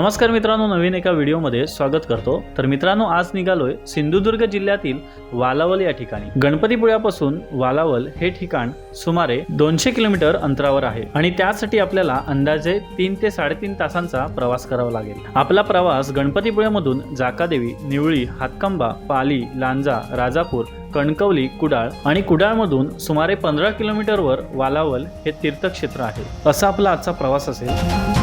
नमस्कार मित्रांनो नवीन एका व्हिडिओमध्ये स्वागत करतो. तर मित्रांनो आज निघालोय सिंधुदुर्ग जिल्ह्यातील वालावल या ठिकाणी. गणपतीपुळ्यापासून वालावल हे ठिकाण सुमारे दोनशे किलोमीटर अंतरावर आहे आणि त्यासाठी आपल्याला अंदाजे तीन ते साडेतीन तासांचा प्रवास करावा लागेल. आपला प्रवास गणपतीपुळ्यामधून जाकादेवी निवळी हातकंबा पाली लांजा राजापूर कणकवली कुडाळ आणि कुडाळमधून सुमारे पंधरा किलोमीटरवर वालावल हे तीर्थक्षेत्र आहे. असा आपला आजचा प्रवास असेल.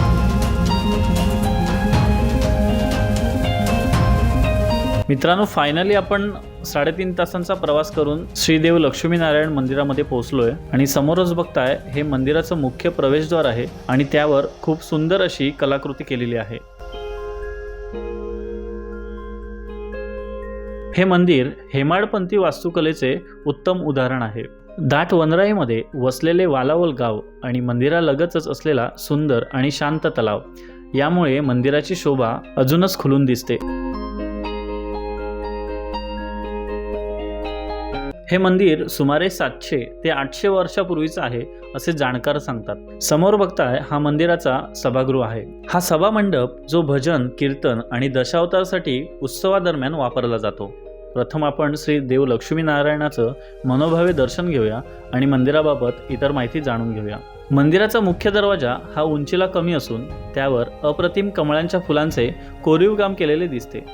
मित्रांनो फायनली आपण साडेतीन तासांचा प्रवास करून श्रीदेव लक्ष्मीनारायण मंदिरामध्ये पोहोचलोय. आणि समोरच बघताय हे मंदिराचं मुख्य प्रवेशद्वार आहे आणि त्यावर खूप सुंदर अशी कलाकृती केलेली आहे. हे मंदिर हेमाडपंथी वास्तुकलेचे उत्तम उदाहरण आहे. दाट वनराईमध्ये वसलेले वालावल गाव आणि मंदिरालगतच असलेला सुंदर आणि शांत तलाव यामुळे मंदिराची शोभा अजूनच खुलून दिसते. हे मंदिर सुमारे सातशे ते आठशे वर्षापूर्वीचं आहे असे जाणकार सांगतात. समोर बघताय हा मंदिराचा सभागृह आहे. हा सभा मंडप जो भजन कीर्तन आणि दशावतारासाठी उत्सवादरम्यान वापरला जातो. प्रथम आपण श्री देव लक्ष्मीनारायणाचं मनोभावे दर्शन घेऊया आणि मंदिराबाबत इतर माहिती जाणून घेऊया. मंदिराचा मुख्य दरवाजा हा उंचीला कमी असून त्यावर अप्रतिम कमळांच्या फुलांचे कोरीव काम केलेले दिसते.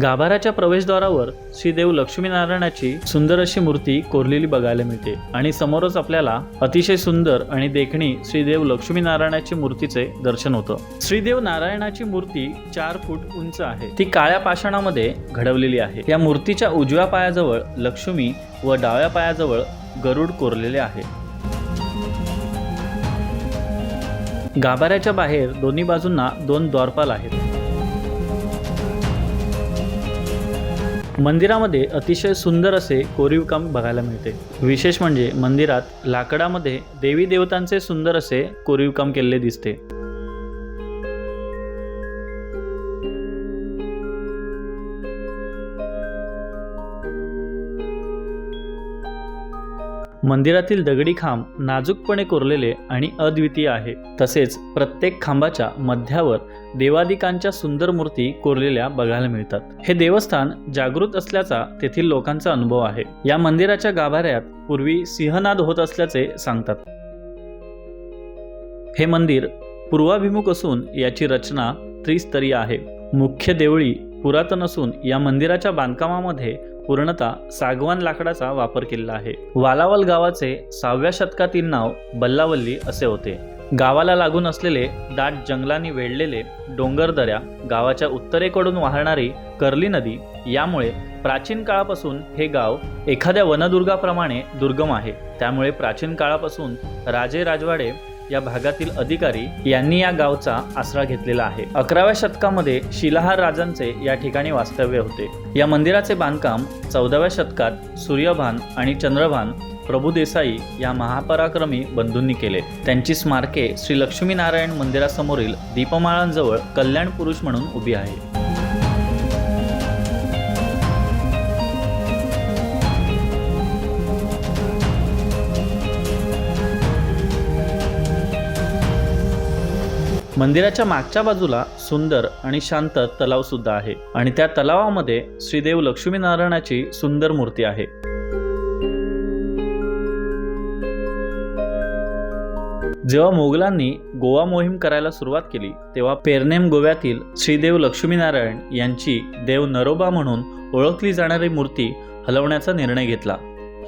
गाभाऱ्याच्या प्रवेशद्वारावर श्रीदेव लक्ष्मीनारायणाची सुंदर अशी मूर्ती कोरलेली बघायला मिळते. आणि समोरच आपल्याला अतिशय सुंदर आणि देखणी श्रीदेव लक्ष्मीनारायणाची मूर्तीचे दर्शन होतं. श्रीदेव नारायणाची मूर्ती चार फूट उंच आहे. ती काळ्या पाषाणामध्ये घडवलेली आहे. या मूर्तीच्या उजव्या पायाजवळ लक्ष्मी व डाव्या पायाजवळ गरुड कोरलेले आहे. गाभाऱ्याच्या बाहेर दोन्ही बाजूंना दोन द्वारपाल आहेत. मंदिरामध्ये अतिशय सुंदर असे कोरीव काम बघायला मिळते. विशेष म्हणजे मंदिरात लाकडामध्ये देवी देवतांचे सुंदर असे कोरीव काम केलेले दिसते. मंदिरातील दगडी खांब नाजूकपणे कोरलेले आणि अद्वितीय आहे. तसेच प्रत्येक खांबाच्या मध्यावर देवादिकांच्या सुंदर मूर्ती कोरलेल्या बघायला मिळतात. हे देवस्थान जागृत असल्याचा तेथील लोकांचा अनुभव आहे. या मंदिराच्या गाभाऱ्यात पूर्वी सिंहनाद होत असल्याचे सांगतात. हे मंदिर पूर्वाभिमुख असून याची रचना त्रिस्तरीय आहे. मुख्य देवळी पुरातन असून या मंदिराच्या बांधकामामध्ये पूर्णतः सागवान लाकडाचा वापर केलेला आहे. वालावल गावाचे सहाव्या शतकातील नाव बल्लावल्ली असे होते. गावाला लागून असलेले दाट जंगलांनी वेढलेले डोंगरदऱ्या गावाच्या उत्तरेकडून वाहणारी कर्ली नदी यामुळे प्राचीन काळापासून हे गाव एखाद्या वनदुर्गाप्रमाणे दुर्गम आहे. त्यामुळे प्राचीन काळापासून राजे राजवाडे या भागातील अधिकारी यांनी या गावचा आसरा घेतलेला आहे. अकराव्या शतकामध्ये शिलाहार राजांचे या ठिकाणी वास्तव्य होते. या मंदिराचे बांधकाम चौदाव्या शतकात सूर्यभान आणि चंद्रभान प्रभू देसाई या महापराक्रमी बंधूंनी केले. त्यांची स्मारके श्री लक्ष्मीनारायण मंदिरासमोरील दीपमाळांजवळ कल्याण पुरुष म्हणून उभी आहे. मंदिराच्या मागच्या बाजूला सुंदर आणि शांत तलाव सुद्धा आहे. आणि त्या तलावामध्ये श्रीदेव लक्ष्मीनारायणाची सुंदर मूर्ती आहे. जेव्हा मोगलांनी गोवा मोहीम करायला सुरुवात केली तेव्हा पेरनेम गोव्यातील श्रीदेव लक्ष्मीनारायण यांची देव नरोबा म्हणून ओळखली जाणारी मूर्ती हलवण्याचा निर्णय घेतला.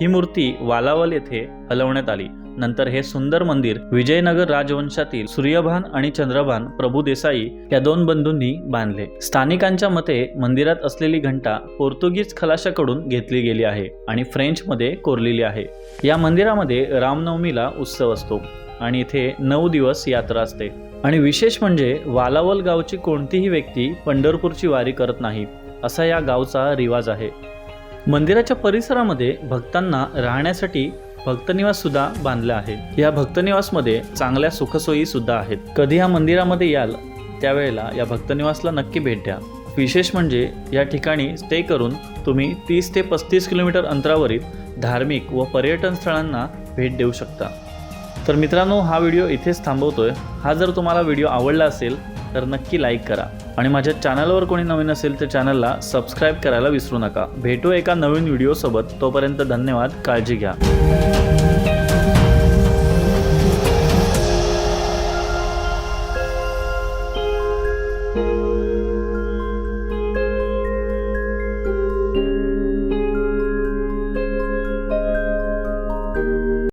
ही मूर्ती वालावल येथे हलवण्यात आली. नंतर हे सुंदर मंदिर विजयनगर राजवंशातील सूर्यभान आणि चंद्रभान प्रभू देसाई या दोन बंधूंनी बांधले. स्थानिकांच्या मते मंदिरात असलेली घंटा पोर्तुगीज खलाशाकडून घेतली गेली आहे आणि फ्रेंचमध्ये कोरलेली आहे. या मंदिरामध्ये रामनवमीला उत्सव असतो आणि इथे नऊ दिवस यात्रा असते. आणि विशेष म्हणजे वालावल गावची कोणतीही व्यक्ती पंढरपूरची वारी करत नाही असा या गावचा रिवाज आहे. मंदिराच्या परिसरामध्ये भक्तांना राहण्यासाठी भक्तनिवास सुद्धा बांधला आहे. या भक्तनिवासमध्ये चांगल्या सुखसोयी सुद्धा आहेत. कधी या मंदिरामध्ये याल त्यावेळेला या भक्तनिवासला नक्की भेट द्या. विशेष म्हणजे या ठिकाणी स्टे करून तुम्ही तीस ते पस्तीस किलोमीटर अंतरावरील धार्मिक व पर्यटन स्थळांना भेट देऊ शकता. तर मित्रांनो हा व्हिडिओ इथेच थांबवतोय. हा जर तुम्हाला व्हिडिओ आवडला असेल तर नक्की लाईक करा. आणि माझ्या चॅनलवर कोणी नवीन असेल तर चॅनलला सबस्क्राईब करायला विसरू नका. भेटू एका नवीन व्हिडिओसोबत तोपर्यंत धन्यवाद. काळजी घ्या.